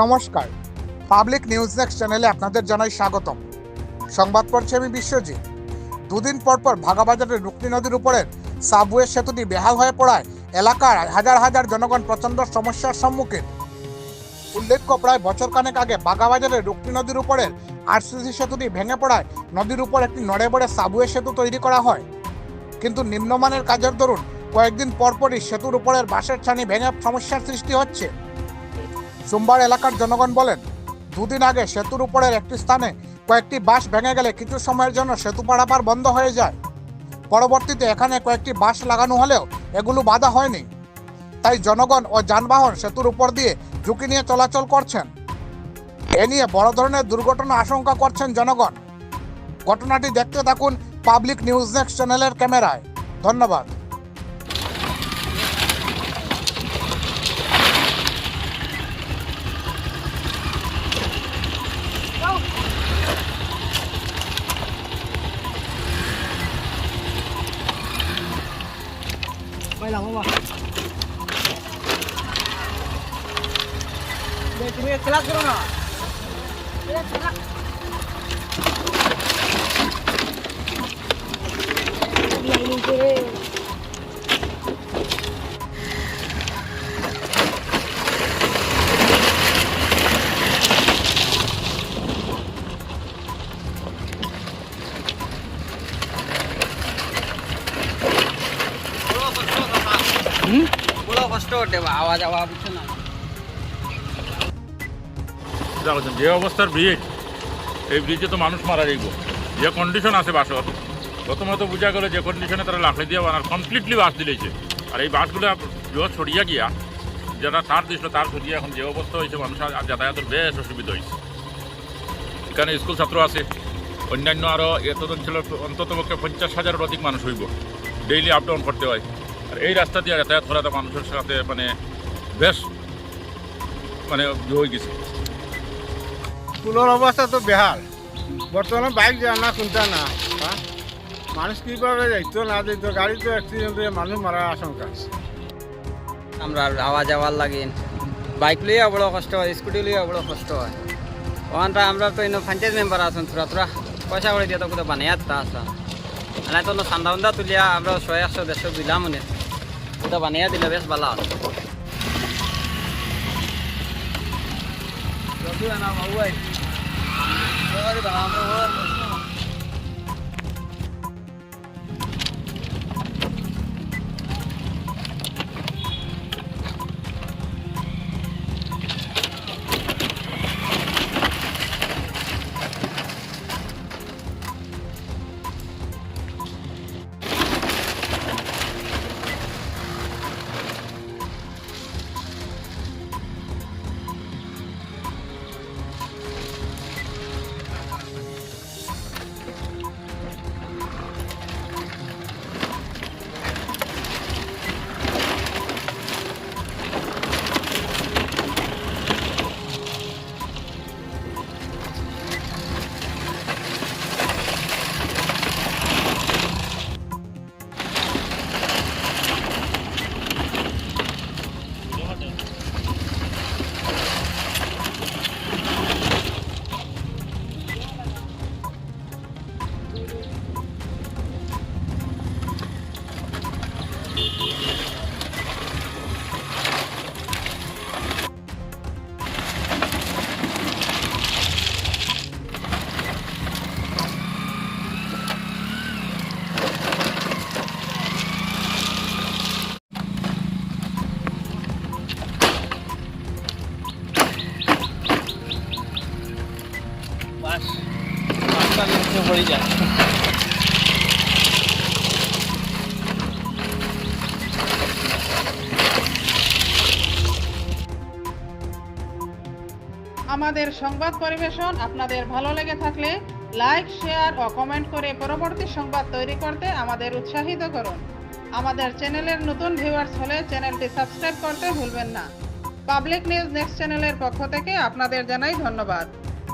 নমস্কার। Public news next চ্যানেলে আপনাদের জানাই স্বাগতম। সংবাদ পড়ছি আমি বিশ্বজিৎ। দুদিন পর পর ভাগাবাজারের রুকনি নদীর উপরের সাবওয়ে সেতুটি বেহাল হয়ে পড়ায় এলাকার হাজার হাজার জনগণ প্রচণ্ড সমস্যার সম্মুখীন। উল্লেখ্য, প্রায় বছর খানেক আগে বাগাবাজারের রুকনি নদীর উপরের আরসিসি সেতুটি ভেঙে পড়ায় নদীর উপর একটি নড়ে বড়ে সাবওয়ে সেতু তৈরি করা হয়। কিন্তু নিম্নমানের কাজের দরুন কয়েকদিন পরপরই সেতুর উপরের বাঁশের ছানি ভেঙে সমস্যার সৃষ্টি হচ্ছে। সোমবার এলাকার জনগণ বলেন, দুদিন আগে সেতুর উপরের একটি স্থানে কয়েকটি বাঁশ ভেঙে গেলে কিছু সময়ের জন্য সেতু পারাপার বন্ধ হয়ে যায়। পরবর্তীতে এখানে কয়েকটি বাঁশ লাগানো হলেও এগুলো বাধা হয়নি। তাই জনগণ ও যানবাহন সেতুর উপর দিয়ে ঝুঁকি নিয়ে চলাচল করছেন। এ নিয়ে বড় ধরনের দুর্ঘটনা আশঙ্কা করছেন জনগণ। ঘটনাটি দেখতে থাকুন পাবলিক নিউজ নেক্সট চ্যানেলের ক্যামেরায়। ধন্যবাদ। Sampai lah bawah. Dia punya kelak ke mana? Dia kelak. না বড় কষ্ট ওঠে আওয়াজ আওয়াজ উঠছে না। যে অবস্থার ব্রিজ এই ব্রিজে তো মানুষ মারা যাইব যে কন্ডিশন আছে বাসর প্রথমত বোঝা গেল যে কন্ডিশনে তারা লাখে দিয়ে বানার কমপ্লিটলি বাস দিলেছে আর এই বাসগুলো জোর ছড়িয়া গিয়া যারা তার দিছিল তার ছড়িয়ে এখন যে অবস্থা হয়েছে মানুষ আর যাতায়াতের বেশ অসুবিধা হয়েছে এখানে স্কুল ছাত্র আছে অন্যান্য আরও এতদিন ছিল অন্তত পক্ষে পঞ্চাশ হাজারের অধিক মানুষ হইব ডেইলি আপ ডাউন করতে হয়। আর এই রাস্তা দিয়ে যাতায়াত করাটা মানুষের সাথে মানে বেশ মানে হয়ে গেছে। স্কুলের অবস্থা তো বেহাল। বর্তমানে বাইক যায় না কোনটা না? মানুষ কীভাবে যাইতো না যাইতো গাড়ি তো অ্যাক্সিডেন্ট হয়ে মানুষ মারার আশঙ্কা আছে। আমরা আওয়াজ যাওয়ার লাগে। বাইক লইয়া বড় কষ্ট হয় স্কুটি লইয়া বড় কষ্ট হয়। ওখানটা আমরা তো ইনো পঞ্চায়েত মেম্বার আছেন তোরা তোরা পয়সা করে দিয়ে তো কোথাও বানিয়ে তা আসা আর তো চান্দা উন্দা তুলিয়া আমরা ছয় একশো দেড়শো দিলাম মনে কোথাও বানিয়ে দিলে বেশ ভালো বাবু আই পড়ে যায় আমাদের সংবাদ পরিবেশন আপনাদের ভালো লেগে থাকলে লাইক, শেয়ার ও কমেন্ট করে পরবর্তী সংবাদ তৈরি করতে আমাদের উৎসাহিত করুন। আমাদের চ্যানেলের নতুন ভিউয়ার্স হলে চ্যানেলটি সাবস্ক্রাইব করতে ভুলবেন না। পাবলিক নিউজ নেক্সট চ্যানেলের পক্ষ থেকে আপনাদের জানাই ধন্যবাদ।